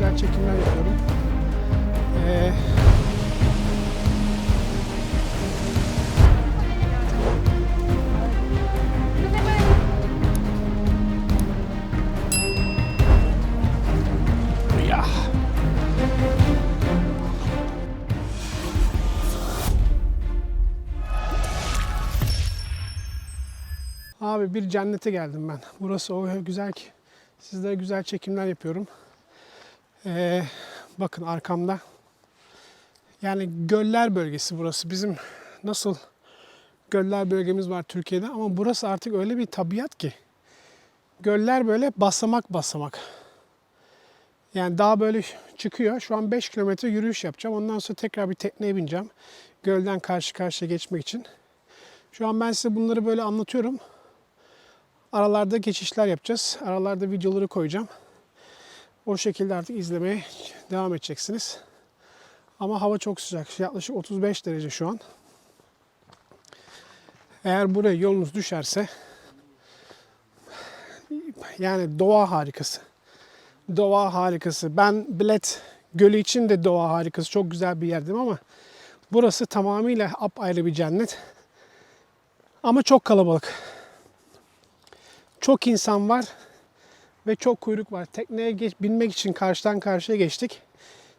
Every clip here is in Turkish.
güzel çekimler yapıyorum. Ee. Abi bir cennete geldim ben. Burası o güzel ki. Sizlere güzel çekimler yapıyorum. Ee, bakın arkamda. Yani göller bölgesi burası. Bizim nasıl göller bölgemiz var Türkiye'de ama burası artık öyle bir tabiat ki. Göller böyle basamak basamak. Yani daha böyle çıkıyor. Şu an 5 kilometre yürüyüş yapacağım. Ondan sonra tekrar bir tekneye bineceğim. Gölden karşı karşıya geçmek için. Şu an ben size bunları böyle anlatıyorum. Aralarda geçişler yapacağız. Aralarda videoları koyacağım. O şekilde artık izlemeye devam edeceksiniz. Ama hava çok sıcak. Yaklaşık 35 derece şu an. Eğer buraya yolunuz düşerse yani doğa harikası. Doğa harikası. Ben Bilet Gölü için de doğa harikası. Çok güzel bir yerdim ama burası tamamıyla apayrı bir cennet. Ama çok kalabalık. Çok insan var ve çok kuyruk var. Tekneye geç, binmek için karşıdan karşıya geçtik.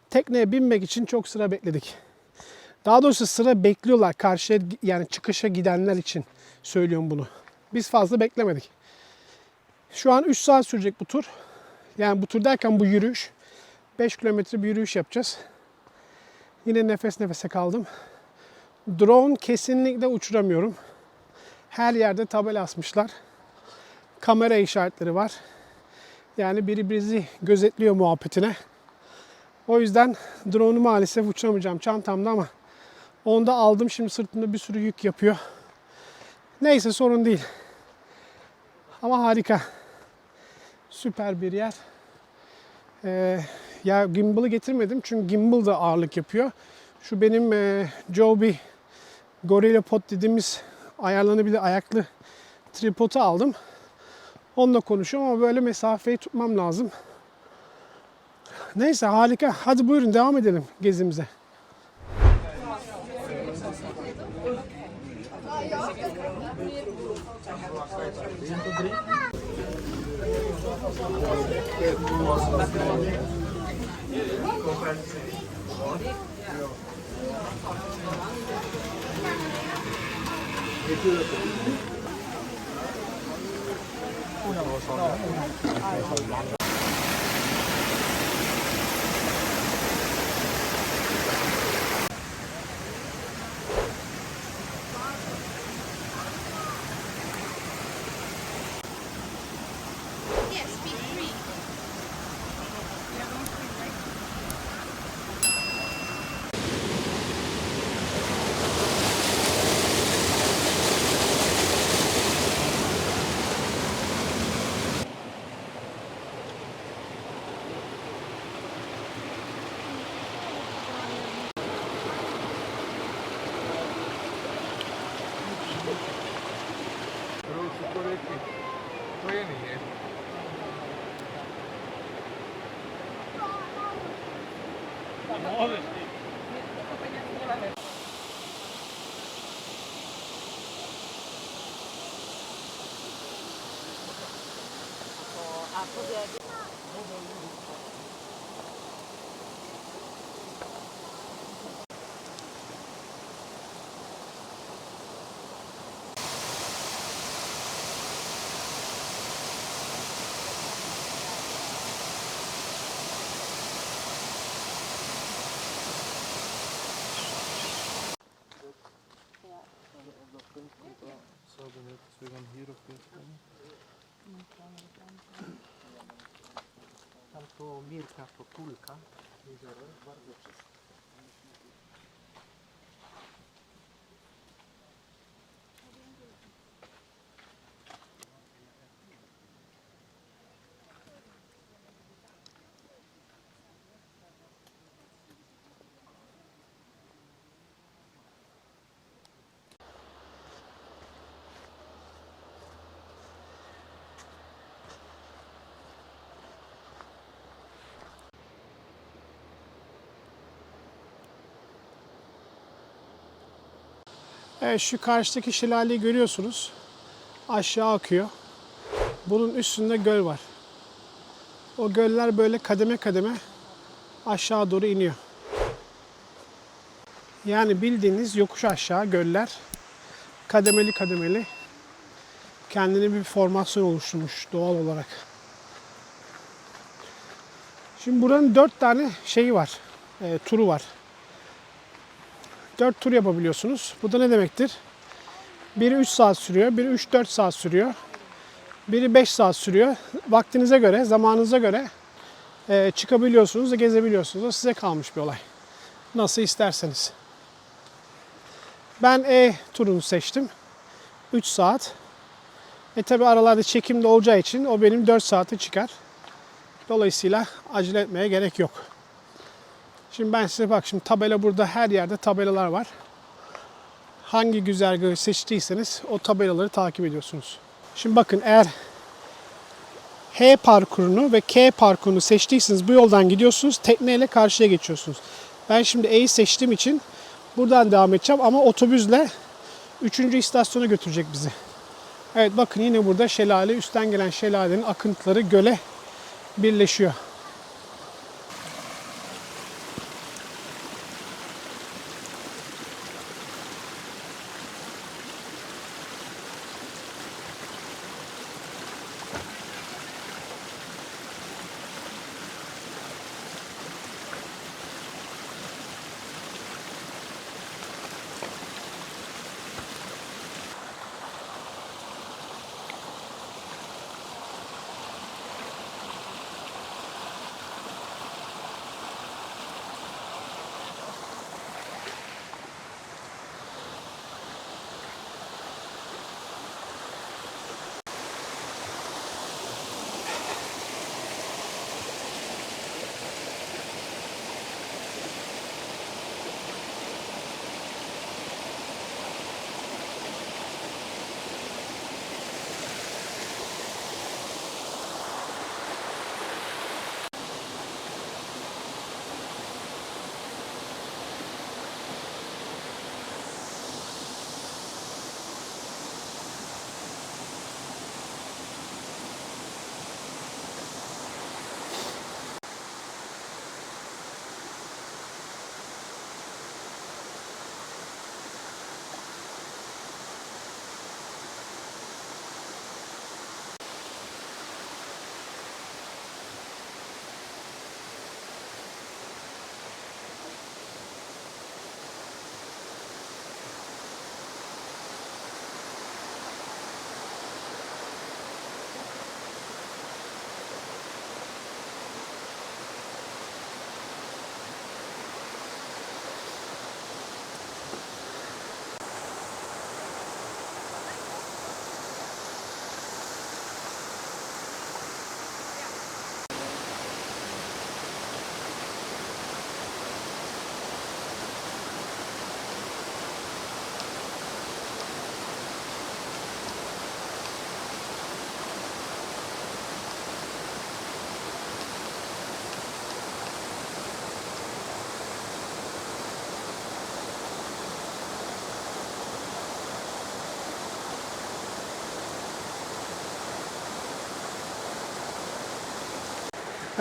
Tekneye binmek için çok sıra bekledik. Daha doğrusu sıra bekliyorlar karşıya yani çıkışa gidenler için söylüyorum bunu. Biz fazla beklemedik. Şu an 3 saat sürecek bu tur. Yani bu tur derken bu yürüyüş. 5 kilometre bir yürüyüş yapacağız. Yine nefes nefese kaldım. Drone kesinlikle uçuramıyorum. Her yerde tabela asmışlar. Kamera işaretleri var. Yani biri bizi gözetliyor muhabbetine. O yüzden drone'u maalesef uçuramayacağım çantamda ama onu da aldım. Şimdi sırtımda bir sürü yük yapıyor. Neyse sorun değil. Ama harika. Süper bir yer. Ee, ya gimbal'ı getirmedim çünkü gimbal da ağırlık yapıyor. Şu benim e, Joby Gorilla Pod dediğimiz ayarlanabilir ayaklı tripodu aldım. Onunla konuşuyorum ama böyle mesafeyi tutmam lazım. Neyse harika. Hadi buyurun devam edelim gezimize. Yes, 到后面还有一 হবে Cygan Hirów jest tam. Tam to Mirka Potulka, jezioro, bardzo czyste. Evet şu karşıdaki şelaleyi görüyorsunuz. Aşağı akıyor. Bunun üstünde göl var. O göller böyle kademe kademe aşağı doğru iniyor. Yani bildiğiniz yokuş aşağı göller kademeli kademeli kendine bir formasyon oluşturmuş doğal olarak. Şimdi buranın dört tane şeyi var, e, turu var. Dört tur yapabiliyorsunuz. Bu da ne demektir? Biri 3 saat sürüyor, biri 3-4 saat sürüyor. Biri 5 saat sürüyor. Vaktinize göre, zamanınıza göre e, çıkabiliyorsunuz da gezebiliyorsunuz. O size kalmış bir olay. Nasıl isterseniz. Ben E turunu seçtim. 3 saat. E tabi aralarda çekim de olacağı için o benim 4 saati çıkar. Dolayısıyla acele etmeye gerek yok. Şimdi ben size bak şimdi tabela burada her yerde tabelalar var. Hangi güzergahı seçtiyseniz o tabelaları takip ediyorsunuz. Şimdi bakın eğer H parkurunu ve K parkurunu seçtiyseniz bu yoldan gidiyorsunuz. Tekneyle karşıya geçiyorsunuz. Ben şimdi E'yi seçtiğim için buradan devam edeceğim ama otobüsle 3. istasyona götürecek bizi. Evet bakın yine burada şelale, üstten gelen şelalenin akıntıları göle birleşiyor.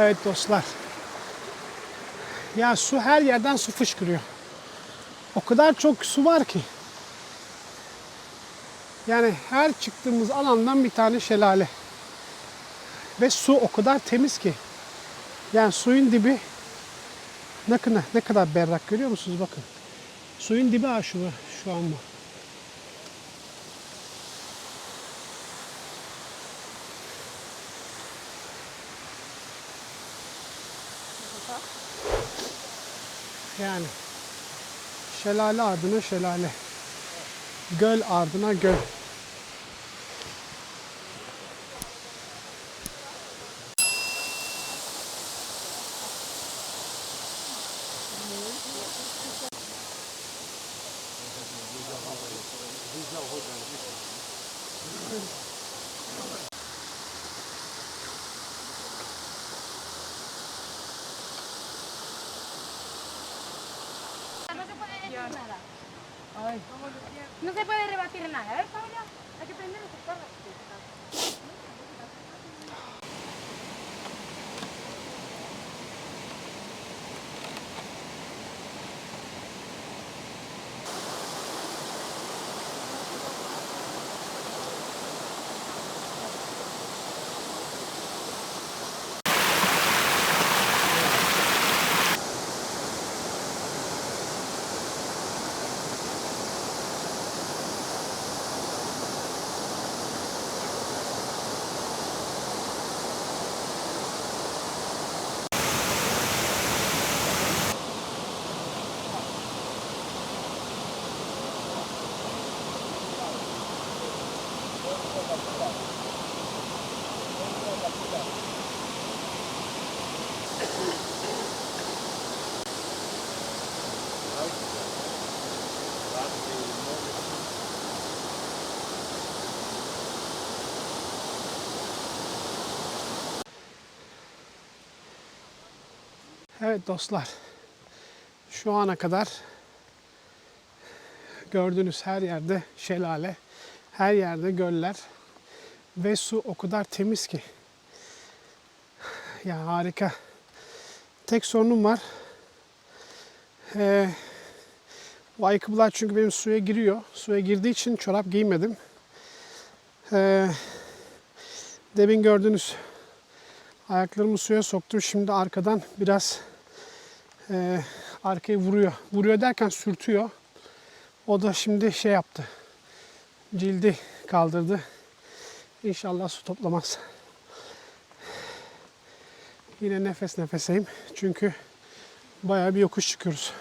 Evet dostlar. Ya su her yerden su fışkırıyor. O kadar çok su var ki. Yani her çıktığımız alandan bir tane şelale. Ve su o kadar temiz ki. Yani suyun dibi ne kadar, ne kadar berrak görüyor musunuz bakın. Suyun dibi şu, şu an bu. Yani şelale ardına şelale. Göl ardına göl. Evet dostlar. Şu ana kadar gördüğünüz her yerde şelale, her yerde göller ve su o kadar temiz ki. Ya harika. Tek sorunum var. Ee, bu ayakkabılar çünkü benim suya giriyor. Suya girdiği için çorap giymedim. Ee, demin gördüğünüz ayaklarımı suya soktum. Şimdi arkadan biraz e, arkayı vuruyor. Vuruyor derken sürtüyor. O da şimdi şey yaptı. Cildi kaldırdı. İnşallah su toplamaz. Yine nefes nefeseyim. Çünkü bayağı bir yokuş çıkıyoruz.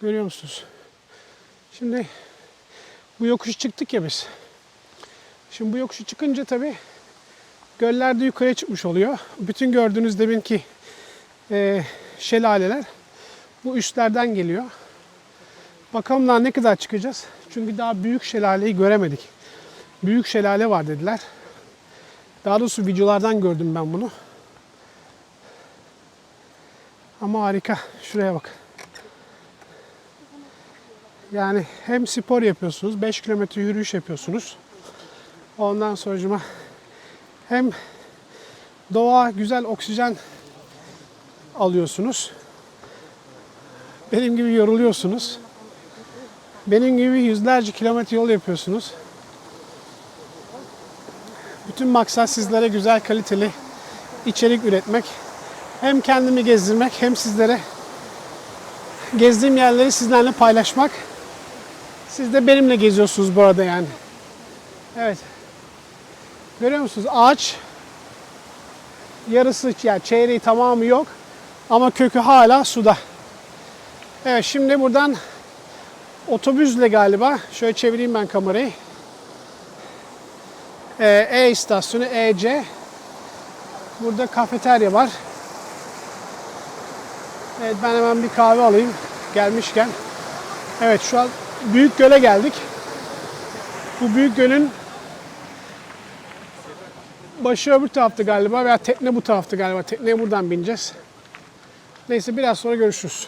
Görüyor musunuz? Şimdi bu yokuş çıktık ya biz. Şimdi bu yokuşu çıkınca tabii göller de yukarıya çıkmış oluyor. Bütün gördüğünüz deminki e, şelaleler bu üstlerden geliyor. Bakalım daha ne kadar çıkacağız. Çünkü daha büyük şelaleyi göremedik. Büyük şelale var dediler. Daha doğrusu videolardan gördüm ben bunu. Ama harika. Şuraya bak. Yani hem spor yapıyorsunuz, 5 kilometre yürüyüş yapıyorsunuz. Ondan sonracıma hem doğa güzel oksijen alıyorsunuz. Benim gibi yoruluyorsunuz. Benim gibi yüzlerce kilometre yol yapıyorsunuz. Bütün maksat sizlere güzel kaliteli içerik üretmek. Hem kendimi gezdirmek hem sizlere gezdiğim yerleri sizlerle paylaşmak. Siz de benimle geziyorsunuz bu arada yani. Evet. Görüyor musunuz? Ağaç yarısı yani çeyreği tamamı yok ama kökü hala suda. Evet şimdi buradan otobüsle galiba şöyle çevireyim ben kamerayı. Ee, E istasyonu EC. Burada kafeterya var. Evet ben hemen bir kahve alayım gelmişken. Evet şu an Büyük Göl'e geldik. Bu Büyük Göl'ün başı öbür tarafta galiba veya tekne bu tarafta galiba. Tekneye buradan bineceğiz. Neyse biraz sonra görüşürüz.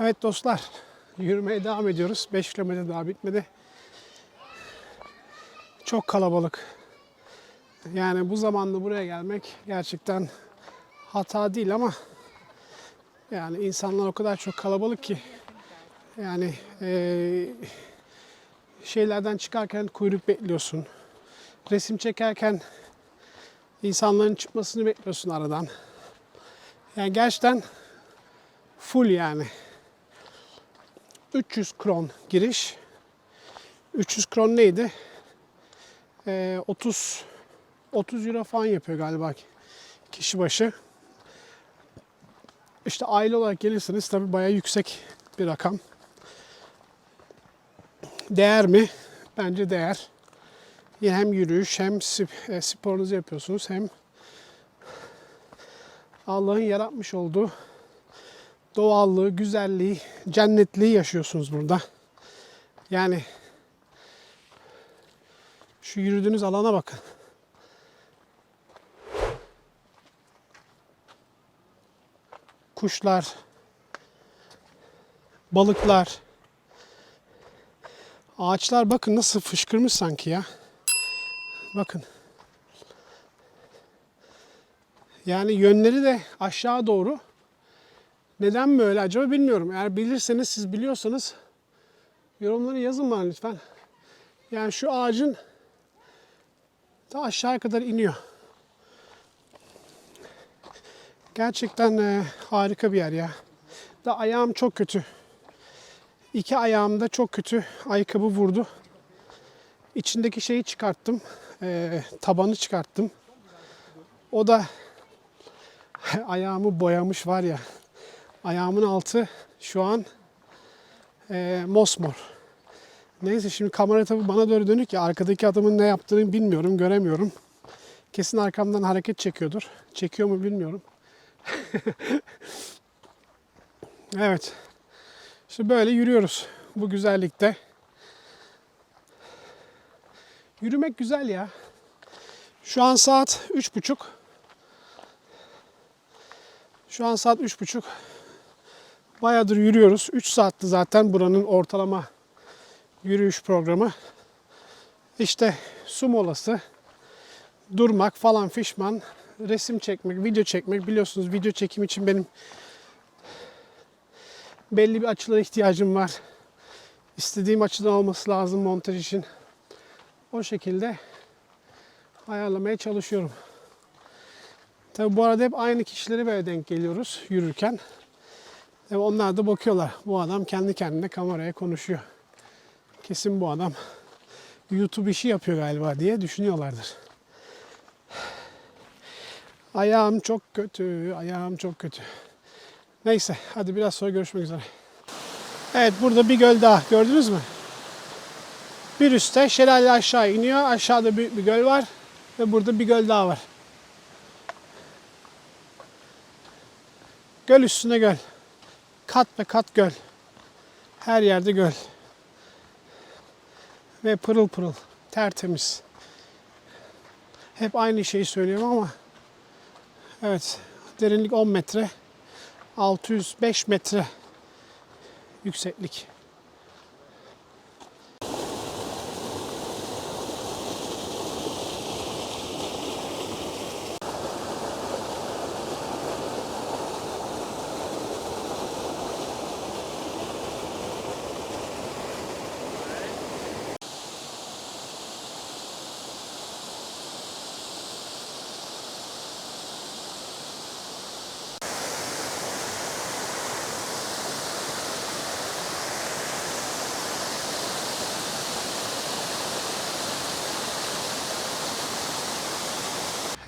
Evet dostlar, yürümeye devam ediyoruz. 5 kilometre daha bitmedi. Çok kalabalık. Yani bu zamanda buraya gelmek gerçekten hata değil ama yani insanlar o kadar çok kalabalık ki yani eee, şeylerden çıkarken kuyruk bekliyorsun. Resim çekerken insanların çıkmasını bekliyorsun aradan. Yani gerçekten full yani. 300 kron giriş. 300 kron neydi? Ee, 30 30 euro falan yapıyor galiba kişi başı. İşte aile olarak gelirseniz tabii bayağı yüksek bir rakam. Değer mi? Bence değer. Hem yürüyüş hem e, sporunuzu yapıyorsunuz hem Allah'ın yaratmış olduğu doğallığı, güzelliği, cennetliği yaşıyorsunuz burada. Yani şu yürüdüğünüz alana bakın. Kuşlar, balıklar, ağaçlar bakın nasıl fışkırmış sanki ya. Bakın. Yani yönleri de aşağı doğru. Neden böyle acaba bilmiyorum. Eğer bilirseniz siz biliyorsanız yorumları yazın bana lütfen. Yani şu ağacın ta aşağıya kadar iniyor. Gerçekten e, harika bir yer ya. Da ayağım çok kötü. İki ayağımda çok kötü ayakkabı vurdu. İçindeki şeyi çıkarttım. e, tabanı çıkarttım. O da ayağımı boyamış var ya. Ayağımın altı şu an e, mosmor. Neyse şimdi kamera tabii bana doğru dönük ya arkadaki adamın ne yaptığını bilmiyorum, göremiyorum. Kesin arkamdan hareket çekiyordur. Çekiyor mu bilmiyorum. evet. İşte böyle yürüyoruz bu güzellikte. Yürümek güzel ya. Şu an saat üç buçuk. Şu an saat üç buçuk. Bayağıdır yürüyoruz. 3 saatti zaten buranın ortalama yürüyüş programı. İşte su molası, durmak falan fişman, resim çekmek, video çekmek. Biliyorsunuz video çekim için benim belli bir açılara ihtiyacım var. İstediğim açıdan olması lazım montaj için. O şekilde ayarlamaya çalışıyorum. Tabi bu arada hep aynı kişilere böyle denk geliyoruz yürürken. Tabii onlar da bakıyorlar. Bu adam kendi kendine kameraya konuşuyor. Kesin bu adam YouTube işi yapıyor galiba diye düşünüyorlardır. Ayağım çok kötü, ayağım çok kötü. Neyse, hadi biraz sonra görüşmek üzere. Evet, burada bir göl daha. Gördünüz mü? Bir üstte şelale aşağı iniyor. Aşağıda büyük bir göl var. Ve burada bir göl daha var. Göl üstüne göl. Kat ve kat göl. Her yerde göl. Ve pırıl pırıl. Tertemiz. Hep aynı şeyi söylüyorum ama evet derinlik 10 metre. 605 metre yükseklik.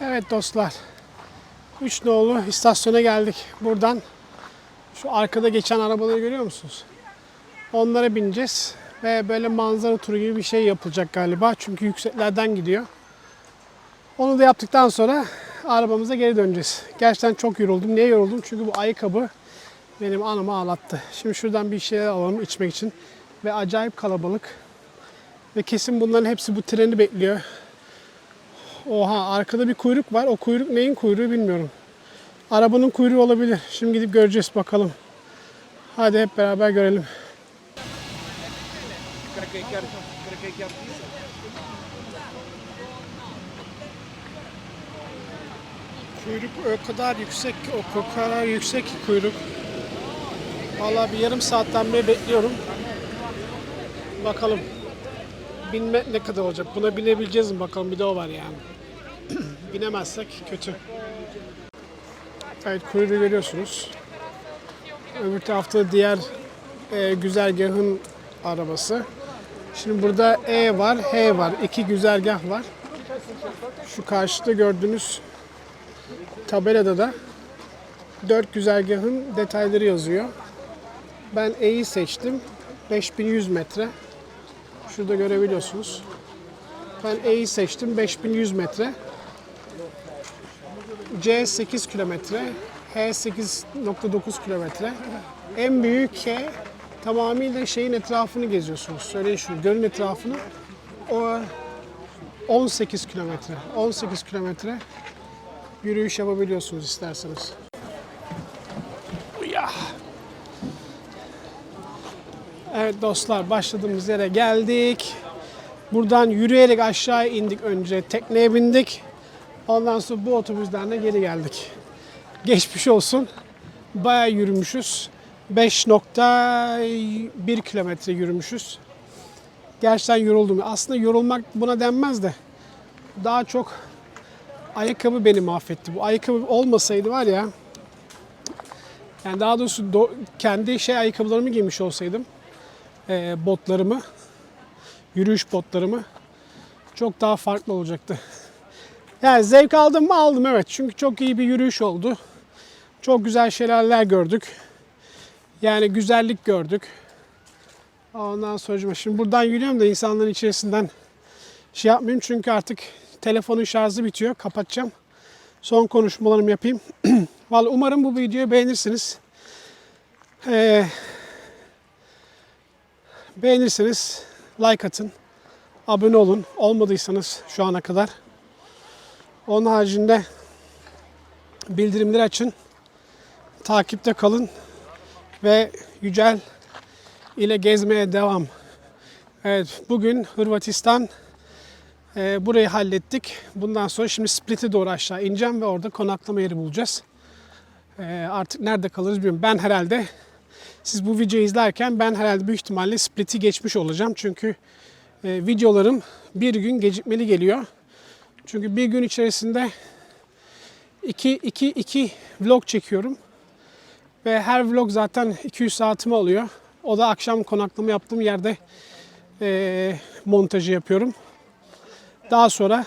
Evet dostlar. Üç nolu istasyona geldik. Buradan şu arkada geçen arabaları görüyor musunuz? Onlara bineceğiz. Ve böyle manzara turu gibi bir şey yapılacak galiba. Çünkü yükseklerden gidiyor. Onu da yaptıktan sonra arabamıza geri döneceğiz. Gerçekten çok yoruldum. Niye yoruldum? Çünkü bu ayakkabı benim anımı ağlattı. Şimdi şuradan bir şeyler alalım içmek için. Ve acayip kalabalık. Ve kesin bunların hepsi bu treni bekliyor. Oha arkada bir kuyruk var. O kuyruk neyin kuyruğu bilmiyorum. Arabanın kuyruğu olabilir. Şimdi gidip göreceğiz bakalım. Hadi hep beraber görelim. Kuyruk o kadar yüksek ki, o kadar yüksek ki kuyruk. Vallahi bir yarım saatten beri bekliyorum. Bakalım. Binme ne kadar olacak? Buna binebileceğiz mi bakalım bir de o var yani. Binemezsek kötü. Evet kuyruğu görüyorsunuz. Öbür tarafta diğer e, güzergahın arabası. Şimdi burada E var, H var. İki güzergah var. Şu karşıda gördüğünüz tabelada da dört güzergahın detayları yazıyor. Ben E'yi seçtim. 5100 metre. Şurada görebiliyorsunuz. Ben E'yi seçtim. 5100 metre. C 8 kilometre. H 8.9 kilometre. En büyük K tamamıyla şeyin etrafını geziyorsunuz. Söyleyin şunu. Gölün etrafını. O 18 kilometre. 18 kilometre yürüyüş yapabiliyorsunuz isterseniz. Evet dostlar başladığımız yere geldik. Buradan yürüyerek aşağı indik önce. Tekneye bindik. Ondan sonra bu otobüslerle geri geldik. Geçmiş olsun. Bayağı yürümüşüz. 5.1 kilometre yürümüşüz. Gerçekten yoruldum. Aslında yorulmak buna denmez de daha çok ayakkabı beni mahvetti. Bu ayakkabı olmasaydı var ya yani daha doğrusu do- kendi şey ayakkabılarımı giymiş olsaydım eee, botlarımı yürüyüş botlarımı çok daha farklı olacaktı. Yani zevk aldım mı aldım evet. Çünkü çok iyi bir yürüyüş oldu. Çok güzel şelaleler gördük. Yani güzellik gördük. Ondan sonra şimdi buradan yürüyorum da insanların içerisinden şey yapmayayım çünkü artık telefonun şarjı bitiyor. Kapatacağım. Son konuşmalarımı yapayım. Vallahi umarım bu videoyu beğenirsiniz. Ee, beğenirseniz like atın. Abone olun. Olmadıysanız şu ana kadar. Onun haricinde bildirimleri açın. Takipte kalın. Ve Yücel ile gezmeye devam. Evet bugün Hırvatistan e, burayı hallettik. Bundan sonra şimdi Split'e doğru aşağı ineceğim ve orada konaklama yeri bulacağız. E, artık nerede kalırız bilmiyorum. Ben herhalde siz bu videoyu izlerken ben herhalde büyük ihtimalle Split'i geçmiş olacağım. Çünkü e, videolarım bir gün gecikmeli geliyor. Çünkü bir gün içerisinde iki, iki, iki vlog çekiyorum. Ve her vlog zaten 200 saatimi alıyor. O da akşam konaklama yaptığım yerde e, montajı yapıyorum. Daha sonra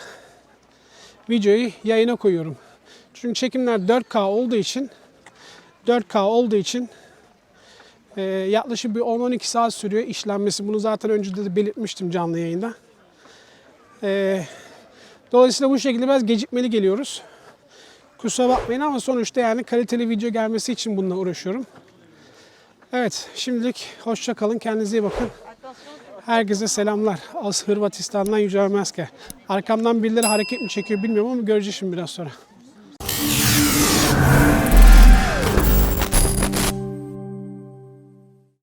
videoyu yayına koyuyorum. Çünkü çekimler 4K olduğu için 4K olduğu için e, yaklaşık bir 10-12 saat sürüyor işlenmesi. Bunu zaten önce de belirtmiştim canlı yayında. E, dolayısıyla bu şekilde biraz gecikmeli geliyoruz. Kusura bakmayın ama sonuçta yani kaliteli video gelmesi için bununla uğraşıyorum. Evet şimdilik hoşça kalın. Kendinize iyi bakın. Herkese selamlar. Az Hırvatistan'dan Yücel Maske. Arkamdan birileri hareket mi çekiyor bilmiyorum ama göreceğiz şimdi biraz sonra.